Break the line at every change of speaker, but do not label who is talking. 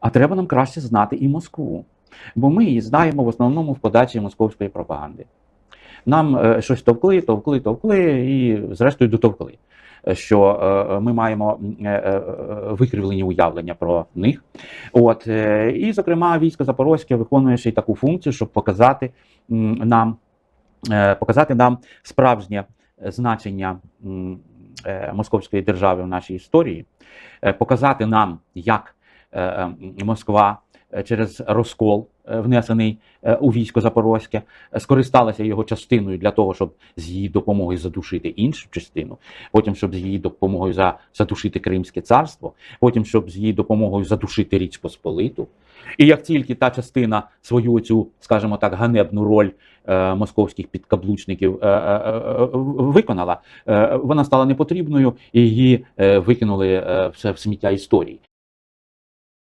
А треба нам краще знати і Москву. Бо ми її знаємо в основному в подачі московської пропаганди. Нам е, щось товкли, товкли, товкли і, зрештою, дотовкли. Що е, ми маємо е, викривлені уявлення про них. От, і, зокрема, військо Запорозьке виконує ще й таку функцію, щоб показати нам, показати нам справжнє значення московської держави в нашій історії, показати нам, як Москва е, через розкол, е, внесений е, у військо Запорозьке, е, скористалася його частиною для того, щоб з її допомогою задушити іншу частину, потім щоб з її допомогою за- задушити Кримське царство, потім щоб з її допомогою задушити Річ Посполиту. І як тільки та частина свою цю, скажімо так, ганебну роль е, московських підкаблучників е, е, е, виконала, е, вона стала непотрібною і її е, викинули е, в сміття історії.